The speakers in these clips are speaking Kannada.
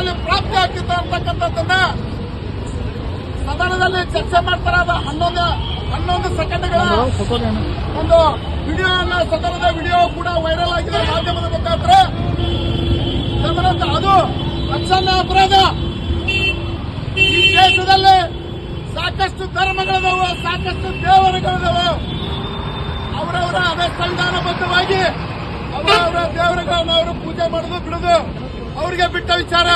ಸ್ವರ್ಗದಲ್ಲಿ ಪ್ರಾಪ್ತಿ ಆಗ್ತಿತ್ತು ಅಂತಕ್ಕಂಥದ್ದನ್ನ ಸದನದಲ್ಲಿ ಚರ್ಚೆ ಮಾಡ್ತಾರಾದ ಹನ್ನೊಂದು ಹನ್ನೊಂದು ಸೆಕೆಂಡ್ಗಳ ಒಂದು ವಿಡಿಯೋ ಅನ್ನ ಸದನದ ವಿಡಿಯೋ ಕೂಡ ವೈರಲ್ ಆಗಿದೆ ಮಾಧ್ಯಮದ ಮುಖಾಂತರ. ಸದನದ ಅದು ಅಕ್ಷಣ್ಯ ಅಪರಾಧ. ಈ ದೇಶದಲ್ಲಿ ಸಾಕಷ್ಟು ಧರ್ಮಗಳಿದಾವೆ ಸಾಕಷ್ಟು ದೇವರುಗಳಿದಾವೆ. ಅವರವರ ಅದೇ ಸಂವಿಧಾನಬದ್ಧವಾಗಿ ಅವರವರ ದೇವರುಗಳನ್ನು ಅವರು ಪೂಜೆ ಮಾಡೋದು ಬಿಡೋದು. ಅವರಿಗೆ ಬಿಟ್ಟ ವಿಚಾರ.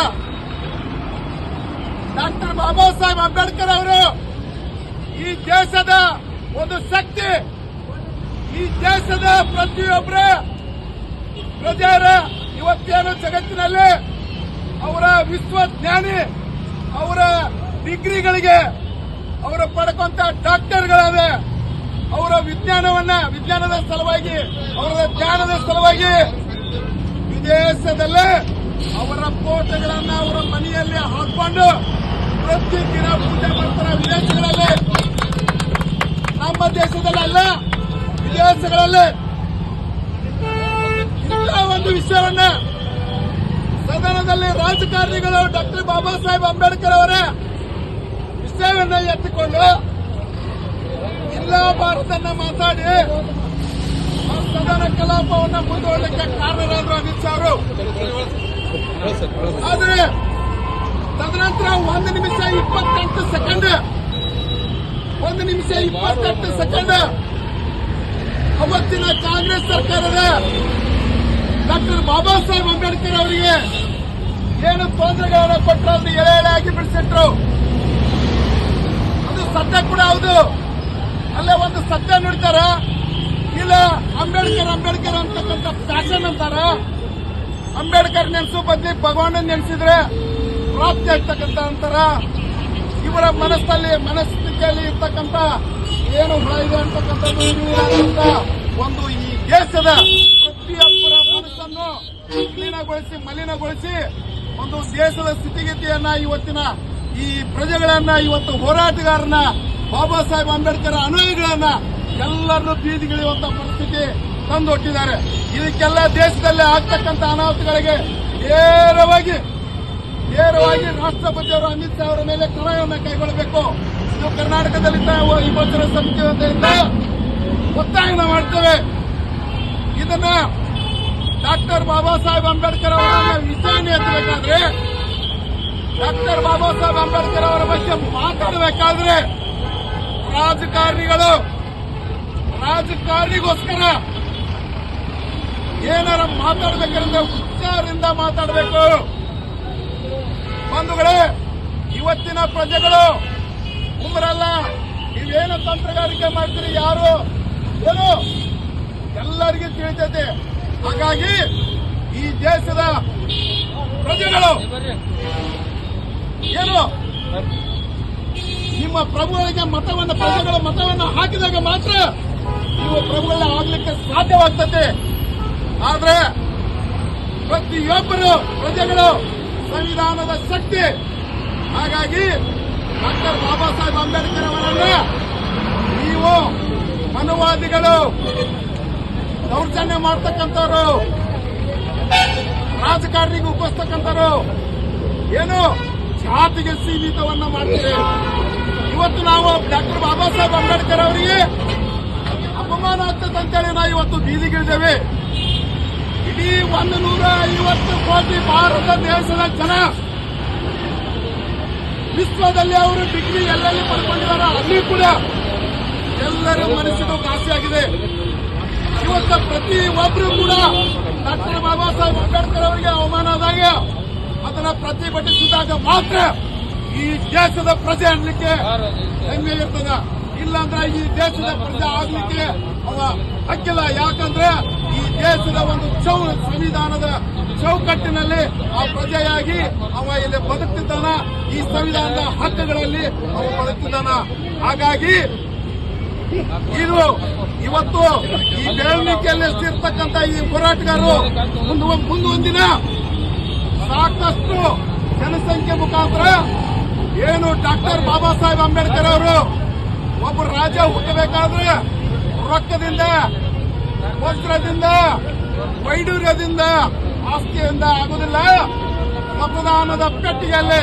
ಡಾಕ್ಟರ್ ಬಾಬಾ ಸಾಹೇಬ್ ಅಂಬೇಡ್ಕರ್ ಅವರು ಈ ದೇಶದ ಒಂದು ಶಕ್ತಿ, ಈ ದೇಶದ ಪ್ರತಿಯೊಬ್ಬರ ಪ್ರಜೆಯರ ಇವತ್ತೇನು ಜಗತ್ತಿನಲ್ಲಿ ಅವರ ವಿಶ್ವಜ್ಞಾನಿ ಅವರ ಡಿಗ್ರಿಗಳಿಗೆ, ಅವರು ಪಡ್ಕೊಂತ ಡಾಕ್ಟರ್ಗಳಾದ ಅವರ ವಿಜ್ಞಾನವನ್ನ, ವಿಜ್ಞಾನದ ಸಲುವಾಗಿ, ಅವರ ಜ್ಞಾನದ ಸಲುವಾಗಿ ವಿದೇಶದಲ್ಲೇ ಅವರ ಫೋಟೋಗಳನ್ನ ಅವರ ಮನೆಯಲ್ಲಿ ಹಾಕೊಂಡು ಪ್ರತಿ ದಿನ ಪೂಜೆ ಮಾಡ್ತಾರೆ ವಿದೇಶಗಳಲ್ಲಿ ನಮ್ಮ ದೇಶದಲ್ಲ ವಿದೇಶಗಳಲ್ಲಿ ಒಂದು ವಿಷಯವನ್ನ ಸದನದಲ್ಲಿ ರಾಜಕಾರಣಿಗಳು ಡಾಕ್ಟರ್ ಬಾಬಾ ಸಾಹೇಬ್ ಅಂಬೇಡ್ಕರ್ ಅವರ ವಿಷಯವನ್ನ ಎತ್ತಿಕೊಂಡು ಇಲ್ಲ ಭಾರತನ್ನ ಮಾತಾಡಿ ಸದನ ಕಲಾಪವನ್ನು ಮುಂದುವರಲಿಕ್ಕೆ ಕಾರಣರಾದ್ರು ಅಮಿತ್ ಶಾ ಅವರು. ಆದ್ರೆ ತದನಂತರ ಒಂದು ನಿಮಿಷ ಇಪ್ಪತ್ತೆಂಟು ಸೆಕೆಂಡ್. ಒಂದು ನಿಮಿಷ ಇಪ್ಪತ್ತೆಂಟು ಸೆಕೆಂಡ್. ಅವತ್ತಿನ ಕಾಂಗ್ರೆಸ್ ಸರ್ಕಾರದ ಡಾಕ್ಟರ್ ಬಾಬಾ ಸಾಹೇಬ್ ಅಂಬೇಡ್ಕರ್ ಅವರಿಗೆ ಏನು ತೊಂದರೆಗಳನ್ನು ಕೊಟ್ಟರು ಅಂತ ಎಳೆ ಆಗಿ ಬಿಡಿಸಿಟ್ರು. ಅದು ಸತ್ಯ ಕೂಡ ಹೌದು. ಅಲ್ಲೇ ಒಂದು ಸತ್ಯ ನೋಡ್ತಾರ. ಇಲ್ಲ ಅಂಬೇಡ್ಕರ್ ಅಂಬೇಡ್ಕರ್ ಅಂತಕ್ಕಂಥ ಫ್ಯಾಷನ್ ಅಂತಾರ. ಅಂಬೇಡ್ಕರ್ ನೆನ್ಸು ಬದ್ಲಿ ಭಗವಾನ್ ನೆನೆಸಿದ್ರೆ ಪ್ರಾಪ್ತಿ ಆಗ್ತಕ್ಕಂಥ ಅಂತಾರ. ಇವರ ಮನಸ್ಸಲ್ಲಿ, ಮನಸ್ಥಿತಿಯಲ್ಲಿ ಇರ್ತಕ್ಕಂಥ ಏನು ಹುಳ ಇದೆ ಅಂತಕ್ಕಂಥದ್ದು ಅಂತ ಒಂದು ಈ ದೇಶದ ಪ್ರತಿಯೊಬ್ಬರ ಮನಸ್ಸನ್ನು ವಿಲೀನಗೊಳಿಸಿ, ಮಲಿನಗೊಳಿಸಿ ಒಂದು ದೇಶದ ಸ್ಥಿತಿಗತಿಯನ್ನ ಇವತ್ತಿನ ಈ ಪ್ರಜೆಗಳನ್ನ, ಇವತ್ತು ಹೋರಾಟಗಾರನ ಬಾಬಾ ಸಾಹೇಬ್ ಅಂಬೇಡ್ಕರ್ ಅನುಯಾಯಿಗಳನ್ನ ಎಲ್ಲರನ್ನು ಬೀದಿಗಿಳಿಯುವಂತ ಪರಿಸ್ಥಿತಿ ತಂದೊಟ್ಟಿದ್ದಾರೆ ಇದಕ್ಕೆಲ್ಲ ದೇಶದಲ್ಲಿ ಆಗ್ತಕ್ಕಂಥ ಅನಾಹುತಗಳಿಗೆ ನೇರವಾಗಿ ನೇರವಾಗಿ ರಾಷ್ಟ್ರಪತಿಯವರು ಅಮಿತ್ ಶಾ ಅವರ ಮೇಲೆ ಕ್ರಮವನ್ನು ಕೈಗೊಳ್ಳಬೇಕು. ಇದು ಕರ್ನಾಟಕದಲ್ಲಿ ವಿಮೋಚನಾ ಸಮಿತಿ ವತಿಯಿಂದ ಒತ್ತಾಯನ ಮಾಡ್ತೇವೆ. ಇದನ್ನ ಡಾಕ್ಟರ್ ಬಾಬಾ ಸಾಹೇಬ್ ಅಂಬೇಡ್ಕರ್ ಅವರ ವಿಚಾರಣೆ ಎತ್ತಬೇಕಾದ್ರೆ, ಡಾಕ್ಟರ್ ಬಾಬಾ ಸಾಹೇಬ್ ಅಂಬೇಡ್ಕರ್ ಅವರ ಬಗ್ಗೆ ಮಾತಾಡಬೇಕಾದ್ರೆ ರಾಜಕಾರಣಿಗಳು, ರಾಜಕಾರಣಿಗೋಸ್ಕರ ಏನಾರ ಮಾತಾಡಬೇಕಂದ್ರೆ ಹುಷಾರಿಂದ ಮಾತಾಡಬೇಕು. ಬಂಧುಗಳೇ, ಇವತ್ತಿನ ಪ್ರಜೆಗಳು, ಉಮ್ರಲ್ಲ, ನೀವೇನು ತಂತ್ರಗಾರಿಕೆ ಮಾಡ್ತೀರಿ, ಯಾರು? ಏನು? ಎಲ್ಲರಿಗೂ ತಿಳಿತೈತೆ. ಹಾಗಾಗಿ ಈ ದೇಶದ ಪ್ರಜೆಗಳು, ಏನು? ನಿಮ್ಮ ಪ್ರಭುಗಳಿಗೆ ಮತವನ್ನು, ಪ್ರಜೆಗಳ ಮತವನ್ನು ಹಾಕಿದಾಗ ಮಾತ್ರ ನೀವು ಪ್ರಭುಗಳ ಆಗ್ಲಿಕ್ಕೆ ಸಾಧ್ಯವಾಗ್ತದೆ. ಆದ್ರೆ ಪ್ರತಿಯೊಬ್ಬರು ಪ್ರಜೆಗಳು ಸಂವಿಧಾನದ ಶಕ್ತಿ. ಹಾಗಾಗಿ ಡಾಕ್ಟರ್ ಬಾಬಾ ಸಾಹೇಬ್ ಅಂಬೇಡ್ಕರ್ ಅವರನ್ನ ನೀವು ಅನುವಾದಿಗಳು ದೌರ್ಜನ್ಯ ಮಾಡ್ತಕ್ಕಂಥವ್ರು, ರಾಜಕಾರಣಿಗೆ ಉಪಸ್ತಕ್ಕಂಥವ್ರು ಏನು ಜಾತಿಗೆ ಸೀಮಿತವನ್ನ ಮಾಡ್ತೀರಿ? ಇವತ್ತು ನಾವು ಡಾಕ್ಟರ್ ಬಾಬಾ ಸಾಹೇಬ್ ಅಂಬೇಡ್ಕರ್ ಅವರಿಗೆ ಅಪಮಾನ ಆಗ್ತದೆ ಅಂತೇಳಿ ನಾವು ಇವತ್ತು ಬೀದಿಗಿಳಿದೇವೆ. ಇಡೀ ಒಂದು ನೂರ ಐವತ್ತು ಕೋಟಿ ಭಾರತ ದೇಶದ ಜನ ವಿಶ್ವದಲ್ಲಿ ಅವರು ಡಿಗ್ರಿ ಎಲ್ಲೆಲ್ಲಿ ಪಡ್ಕೊಂಡಿದ್ದಾರೆ ಅಲ್ಲಿ ಕೂಡ ಎಲ್ಲರ ಮನಸ್ಸಿಗೂ ಕಾಸಿಯಾಗಿದೆ. ಇವತ್ತು ಪ್ರತಿ ಒಬ್ಬರು ಕೂಡ ಡಾಕ್ಟರ್ ಬಾಬಾ ಸಾಹೇಬ್ ಅಂಬೇಡ್ಕರ್ ಅವರಿಗೆ ಅವಮಾನ ಆದಾಗ ಅದನ್ನ ಪ್ರತಿಭಟಿಸಿದಾಗ ಮಾತ್ರ ಈ ದೇಶದ ಪ್ರಜೆ ಅನ್ಲಿಕ್ಕೆ ಹೆಮ್ಮೆ ಇರ್ತದೆ. ಇಲ್ಲಾಂದ್ರೆ ಈ ದೇಶದ ಪ್ರಜೆ ಆಗ್ಲಿಕ್ಕೆ ಅವ ಹಕ್ಕಿಲ್ಲ. ಯಾಕಂದ್ರೆ ದೇಶದ ಒಂದು ಚೌ ಸಂವಿಧಾನದ ಚೌಕಟ್ಟಿನಲ್ಲಿ ಆ ಪ್ರಜೆಯಾಗಿ ಅವ ಇಲ್ಲಿ ಬದುಕ್ತಿದ್ದಾನ. ಈ ಸಂವಿಧಾನದ ಹಕ್ಕುಗಳಲ್ಲಿ ಅವ ಬದುಕ್ತಿದ್ದಾನ. ಹಾಗಾಗಿ ಇದು ಇವತ್ತು ಈ ಬೆಳವಣಿಗೆಯಲ್ಲಿ ಸೇರ್ತಕ್ಕಂಥ ಈ ಹೋರಾಟಗಾರರು ಮುಂದೆ ಮುಂದೊಂದಿನ ಸಾಕಷ್ಟು ಜನಸಂಖ್ಯೆ ಮುಖಾಂತರ ಏನು ಡಾಕ್ಟರ್ ಬಾಬಾ ಸಾಹೇಬ್ ಅಂಬೇಡ್ಕರ್ ಅವರು ಒಬ್ಬ ರಾಜ ಹುಟ್ಟಬೇಕಾದ್ರೆ ರೊಕ್ಕದಿಂದ ವಸ್ತ್ರದಿಂದ ವೈಡೂರ್ಯದಿಂದ ಆಸ್ತಿಯಿಂದ ಆಗುದಿಲ್ಲ. ಮತದಾನದ ಪೆಟ್ಟಿಗೆಯಲ್ಲಿ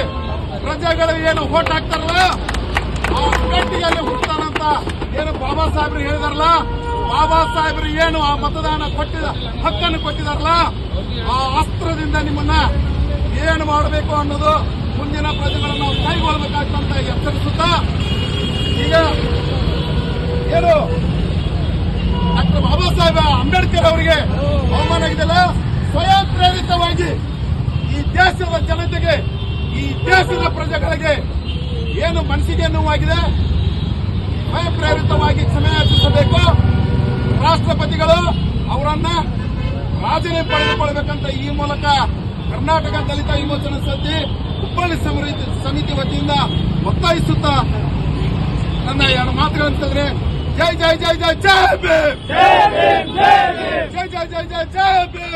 ಪ್ರಜೆಗಳು ಏನು ಓಟ್ ಹಾಕ್ತಾರಲ್ಲ, ಆ ಪೆಟ್ಟಿಗೆಯಲ್ಲಿ ಹುಡ್ತಾನಂತ ಏನು ಬಾಬಾ ಸಾಹೇಬ್ರು ಹೇಳಿದಾರಲ್ಲ, ಬಾಬಾ ಸಾಹೇಬ್ರು ಏನು ಆ ಮತದಾನ ಕೊಟ್ಟಿದ ಹಕ್ಕನ್ನು ಕೊಟ್ಟಿದಾರಲ್ಲ, ಆ ಅಸ್ತ್ರದಿಂದ ನಿಮ್ಮನ್ನ ಏನು ಮಾಡಬೇಕು ಅನ್ನೋದು ಮುಂದಿನ ಪ್ರಜೆಗಳನ್ನು ನಾವು ಕೈಗೊಳ್ಳಬೇಕಾಗ್ತಂತ ಎಚ್ಚರಿಸುತ್ತಾ, ಈಗ ಏನು ಡಾಕ್ಟರ್ ಬಾಬಾ ಸಾಹೇಬ್ ಅಂಬೇಡ್ಕರ್ ಅವರಿಗೆ ಅವಮಾನ ಆಗಿದೆಲ್ಲ ಸ್ವಯಂ ಪ್ರೇರಿತವಾಗಿ ಈ ದೇಶದ ಜನತೆಗೆ, ಈ ದೇಶದ ಪ್ರಜೆಗಳಿಗೆ ಏನು ಮನಸ್ಸಿಗೆ ನೋವಾಗಿದೆ, ಸ್ವಯಂ ಪ್ರೇರಿತವಾಗಿ ಕ್ಷಮೆಯಾಚಿಸಬೇಕು ರಾಷ್ಟ್ರಪತಿಗಳು ಅವರನ್ನ ರಾಜೀನಾಮೆ ಪಡೆದುಕೊಳ್ಬೇಕಂತ ಈ ಮೂಲಕ ಕರ್ನಾಟಕ ದಲಿತ ವಿಮೋಚನಾ ಸಮಿತಿ, ಹುಬ್ಬಳ್ಳಿ ಸಮಿತಿ ವತಿಯಿಂದ ಒತ್ತಾಯಿಸುತ್ತಾ ನನ್ನ ಎರಡು ಮಾತುಗಳನ್ನು ತಿಳಿದ್ರೆ ಜೈ ಜೈ ಜೈ ಜೈ ಜೈ ಭೀಮ್ ಜೈ ಜೈ ಜೈ ಜೈ ಜೈ ಭೀಮ್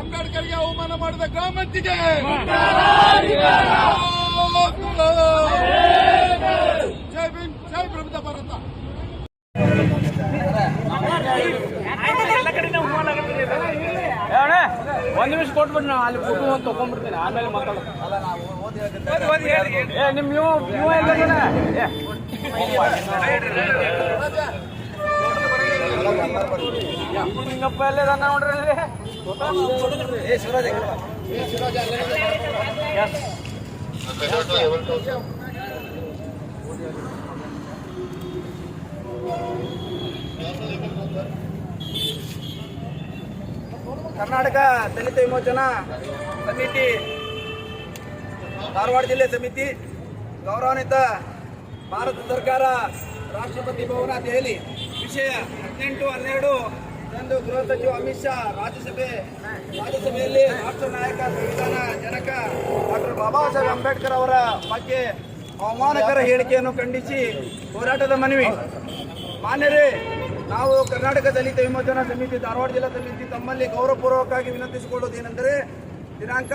ಅಂಬೇಡ್ಕರ್ಗೆ ಅವಮಾನ ಮಾಡಿದ ಗ್ರಾಮಂತಿಗೆ ಜೈ ಭೀಮ್ ಜೈ ಪ್ರಬುದ್ಧ ಭಾರತ! ಅಣ್ಣ ಒಂದ್ ನಿಮಿಷ ಕೊಟ್ಬಿಟ್ಟು ನಾವು ಅಲ್ಲಿ ಫೋಟೋ ಒಂದು ತಗೊಂಡ್ಬಿಡ್ತೀನಿ ಆಮೇಲೆ ಮಾತಾಡೋದು ಏ ನಿಮ್ಮ ನೀವು ನೀವು ಎಲ್ಲ ಏ ಹಿಂಗಪ್ಪ ಎಲ್ಲ ಇದಾನ ನೋಡ್ರಿ ಅಲ್ಲಿ ಕರ್ನಾಟಕ ದಲಿತ ವಿಮೋಚನಾ ಸಮಿತಿ, ಧಾರವಾಡ ಜಿಲ್ಲೆ ಸಮಿತಿ ಗೌರವಾನ್ವಿತ ಭಾರತ ಸರ್ಕಾರ ರಾಷ್ಟ್ರಪತಿ ಭವನ ದೆಹಲಿ. ವಿಷಯ ಹದಿನೆಂಟು, ಹನ್ನೆರಡು. ಎಂದು ಗೃಹ ಸಚಿವ ಅಮಿತ್ ಶಾ ರಾಜ್ಯಸಭೆ. ರಾಜ್ಯಸಭೆಯಲ್ಲಿ ರಾಷ್ಟ್ರ ನಾಯಕ, ಸಂವಿಧಾನ ಜನಕ ಡಾಕ್ಟರ್ ಬಾಬಾ ಸಾಹೇಬ್ ಅಂಬೇಡ್ಕರ್ ಅವರ ಬಗ್ಗೆ ಅವಮಾನಕರ ಹೇಳಿಕೆಯನ್ನು ಖಂಡಿಸಿ ಹೋರಾಟದ ಮನವಿ. ಮಾನ್ಯರೇ, ನಾವು ಕರ್ನಾಟಕ ದಲಿತ ವಿಮೋಚನಾ ಸಮಿತಿ ಧಾರವಾಡ ಜಿಲ್ಲಾ ಸಮಿತಿ ತಮ್ಮಲ್ಲಿ ಗೌರವಪೂರ್ವಕವಾಗಿ ವಿನಂತಿಸಿಕೊಳ್ಳುವುದೇನೆಂದರೆ ದಿನಾಂಕ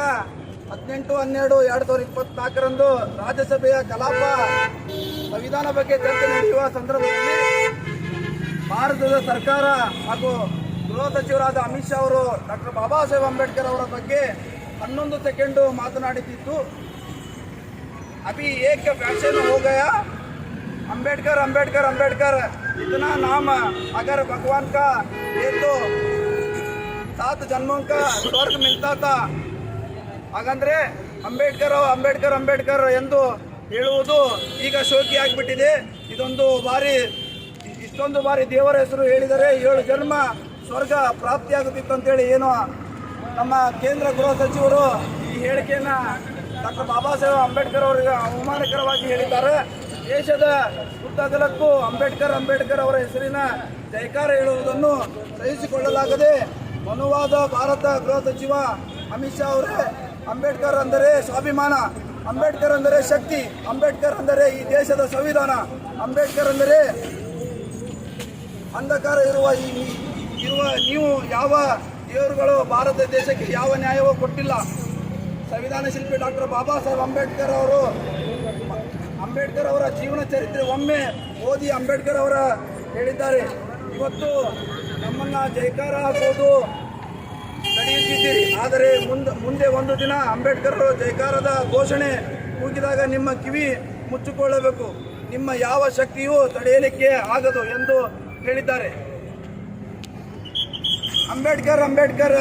ಹದಿನೆಂಟು ಹನ್ನೆರಡು ಎರಡು ಸಾವಿರದ ಇಪ್ಪತ್ನಾಲ್ಕರಂದು ರಾಜ್ಯಸಭೆಯ ಕಲಾಪ ಸಂವಿಧಾನ ಬಗ್ಗೆ ಚರ್ಚೆ ನಡೆಯುವ ಸಂದರ್ಭದಲ್ಲಿ ಭಾರತದ ಸರ್ಕಾರ ಹಾಗೂ ಗೃಹ ಸಚಿವರಾದ ಅಮಿತ್ ಶಾ ಅವರು ಡಾಕ್ಟರ್ ಬಾಬಾ ಸಾಹೇಬ್ ಅಂಬೇಡ್ಕರ್ ಅವರ ಬಗ್ಗೆ ಹನ್ನೊಂದು ಸೆಕೆಂಡು ಮಾತನಾಡುತ್ತಿದ್ದು अभी एक फैशन हो गया अंबेडकर अंबेडकर अंबेडकर इतना नाम अगर भगवान का ये तो सात जन्मों का स्वर्ग मिलता था ಹಾಗಂದ್ರೆ ಅಂಬೇಡ್ಕರ್ ಅಂಬೇಡ್ಕರ್ ಅಂಬೇಡ್ಕರ್ ಎಂದು ಹೇಳುವುದು ಈಗ ಶೋಕಿ ಆಗಿಬಿಟ್ಟಿದೆ. ಇದೊಂದು ಬಾರಿ, ಇಷ್ಟೊಂದು ಬಾರಿ ದೇವರ ಹೆಸರು ಹೇಳಿದರೆ ಏಳು ಜನ್ಮ ಸ್ವರ್ಗ ಪ್ರಾಪ್ತಿಯಾಗುತ್ತಿತ್ತು ಅಂತೇಳಿ ಏನು ನಮ್ಮ ಕೇಂದ್ರ ಗೃಹ ಸಚಿವರು ಈ ಹೇಳಿಕೆಯನ್ನ ಡಾಕ್ಟರ್ ಬಾಬಾ ಸಾಹೇಬ್ ಅಂಬೇಡ್ಕರ್ ಅವರಿಗೆ ಅವಮಾನಕರವಾಗಿ ಹೇಳಿದ್ದಾರೆ. ದೇಶದ ಉದ್ದಗಲಕ್ಕೂ ಅಂಬೇಡ್ಕರ್ ಅಂಬೇಡ್ಕರ್ ಅವರ ಹೆಸರಿನ ಜೈಕಾರ ಹೇಳುವುದನ್ನು ಸಹಿಸಿಕೊಳ್ಳಲಾಗದೆ, ಮನುವಾದ ಭಾರತ ಗೃಹ ಸಚಿವ ಅಮಿತ್ ಶಾ ಅವರೇ ಅಂಬೇಡ್ಕರ್ ಅಂದರೆ ಸ್ವಾಭಿಮಾನ, ಅಂಬೇಡ್ಕರ್ ಅಂದರೆ ಶಕ್ತಿ, ಅಂಬೇಡ್ಕರ್ ಅಂದರೆ ಈ ದೇಶದ ಸಂವಿಧಾನ, ಅಂಬೇಡ್ಕರ್ ಅಂದರೆ ಅಂಧಕಾರ ಇರುವ ಈ ಇರುವ ನೀವು ಯಾವ ದೇವರುಗಳು ಭಾರತ ದೇಶಕ್ಕೆ ಯಾವ ನ್ಯಾಯವೂ ಕೊಟ್ಟಿಲ್ಲ. ಸಂವಿಧಾನ ಶಿಲ್ಪಿ ಡಾಕ್ಟರ್ ಬಾಬಾ ಸಾಹೇಬ್ ಅಂಬೇಡ್ಕರ್ ಅವರು, ಅಂಬೇಡ್ಕರ್ ಅವರ ಜೀವನ ಚರಿತ್ರೆ ಒಮ್ಮೆ ಓದಿ ಅಂಬೇಡ್ಕರ್ ಅವರ ಹೇಳಿದ್ದಾರೆ. ಇವತ್ತು ನಮ್ಮನ್ನ ಜೈಕಾರ ಹಾಕೋದು ನಡೆಯುತ್ತಿದ್ದೀರಿ. ಆದರೆ ಮುಂದೆ ಮುಂದೆ ಒಂದು ದಿನ ಅಂಬೇಡ್ಕರ್ ಜೈಕಾರದ ಘೋಷಣೆ ಕೂಗಿದಾಗ ನಿಮ್ಮ ಕಿವಿ ಮುಚ್ಚಿಕೊಳ್ಳಬೇಕು. ನಿಮ್ಮ ಯಾವ ಶಕ್ತಿಯೂ ತಡೆಯಲಿಕ್ಕೆ ಆಗದು ಎಂದು ಹೇಳಿದ್ದಾರೆ. ಅಂಬೇಡ್ಕರ್ ಅಂಬೇಡ್ಕರ್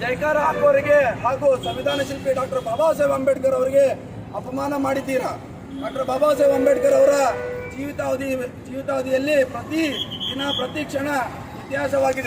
ಜೈಕಾರ ಹಾಕುವವರಿಗೆ ಹಾಗೂ ಸಂವಿಧಾನ ಶಿಲ್ಪಿ ಡಾಕ್ಟರ್ ಬಾಬಾ ಸಾಹೇಬ್ ಅಂಬೇಡ್ಕರ್ ಅವರಿಗೆ ಅಪಮಾನ ಮಾಡಿದ್ದೀರಾ? ಡಾಕ್ಟರ್ ಬಾಬಾ ಸಾಹೇಬ್ ಅಂಬೇಡ್ಕರ್ ಅವರ ಜೀವಿತಾವಧಿ, ಜೀವಿತಾವಧಿಯಲ್ಲಿ ಪ್ರತಿ ದಿನ, ಪ್ರತಿ ಕ್ಷಣ ಇತಿಹಾಸವಾಗಿದೆ.